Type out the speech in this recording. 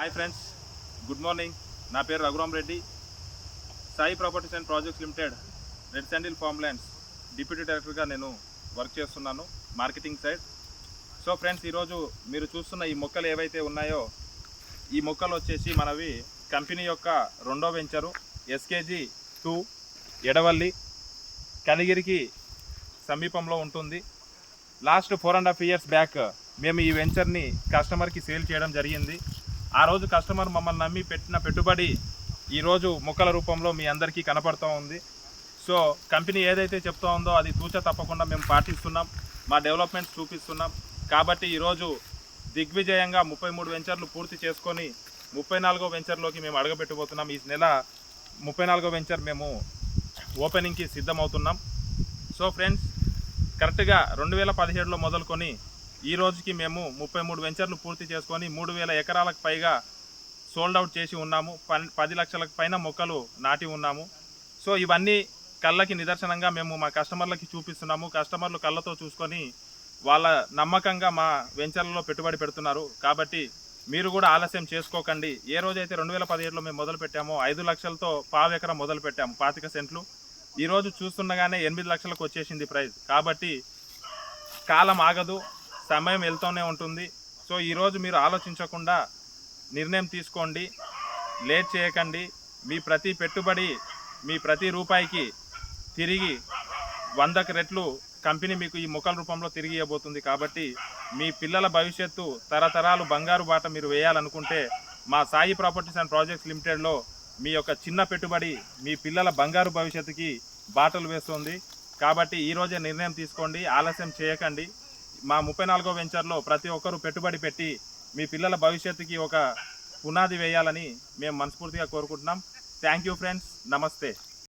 Hi friends good morning. నా పేరు Raghuram Reddy. Sai properties and projects limited red sandal farm lands deputy డైరెక్టర్గా నేను work చేస్తున్నాను marketing side. So friends ఈరోజు మీరు చూస్తున్న ఈ మొక్కలు ఏవైతే ఉన్నాయో ఈ మొక్కలు వచ్చేసి మనవి కంపెనీ యొక్క రెండో వెంచరు ఎస్కేజీ టూ ఎడవల్లి కనిగిరికి సమీపంలో ఉంటుంది. Last four and half years back మేము ఈ వెంచర్ని కస్టమర్కి సేల్ చేయడం జరిగింది. ఆ రోజు కస్టమర్ మమ్మల్ని నమ్మి పెట్టిన పెట్టుబడి ఈరోజు మొక్కల రూపంలో మీ అందరికీ కనపడుతూ ఉంది. సో కంపెనీ ఏదైతే చెప్తా ఉందో అది తూచ తప్పకుండా మేము పాటిస్తున్నాం. మా డెవలప్మెంట్స్ చూపిస్తున్నాం. కాబట్టి ఈరోజు దిగ్విజయంగా ముప్పై మూడు వెంచర్లు పూర్తి చేసుకొని ముప్పై నాలుగో వెంచర్లోకి మేము అడగబెట్టబోతున్నాం ఈ నెల ముప్పై నాలుగో వెంచర్ మేము ఓపెనింగ్కి సిద్ధమవుతున్నాం. సో ఫ్రెండ్స్ కరెక్ట్గా రెండు వేల పదిహేడులో మొదలుకొని ఈ రోజుకి మేము ముప్పై మూడు వెంచర్లు పూర్తి చేసుకొని మూడు వేల ఎకరాలకు పైగా సోల్డ్ అవుట్ చేసి ఉన్నాము. పది లక్షలకు పైన మొక్కలు నాటి ఉన్నాము. సో ఇవన్నీ కళ్ళకి నిదర్శనంగా మేము మా కస్టమర్లకి చూపిస్తున్నాము. కస్టమర్లు కళ్ళతో చూసుకొని వాళ్ళ నమ్మకంగా మా వెంచర్లలో పెట్టుబడి పెడుతున్నారు. కాబట్టి మీరు కూడా ఆలస్యం చేసుకోకండి. ఏ రోజైతే రెండు వేల పదిహేడులో మేము మొదలు పెట్టామో ఐదు లక్షలతో పావు ఎకరం మొదలు పెట్టాము పాతిక సెంట్లు. ఈరోజు చూస్తుండగానే ఎనిమిది లక్షలకు వచ్చేసింది ప్రైస్ కాబట్టి కాలం ఆగదు. సమయం వెళ్తూనే ఉంటుంది. సో ఈరోజు మీరు ఆలోచించకుండా నిర్ణయం తీసుకోండి. లేట్ చేయకండి. మీ ప్రతి పెట్టుబడి మీ ప్రతి రూపాయికి తిరిగి వందకు రెట్లు కంపెనీ మీకు ఈ మొక్కల రూపంలో తిరిగి ఇవ్వబోతుంది. కాబట్టి మీ పిల్లల భవిష్యత్తు తరతరాలు బంగారు బాట మీరు వేయాలనుకుంటే మా సాయి ప్రాపర్టీస్ అండ్ ప్రాజెక్ట్స్ లిమిటెడ్లో మీ యొక్క చిన్న పెట్టుబడి మీ పిల్లల బంగారు భవిష్యత్తుకి బాటలు వేస్తుంది. కాబట్టి ఈరోజే నిర్ణయం తీసుకోండి. ఆలస్యం చేయకండి. మా ముప్పై నాలుగో వెంచర్లో ప్రతి ఒక్కరూ పెట్టుబడి పెట్టి మీ పిల్లల భవిష్యత్తుకి ఒక పునాది వేయాలని మేము మనస్ఫూర్తిగా కోరుకుంటున్నాం. Thank you friends. నమస్తే.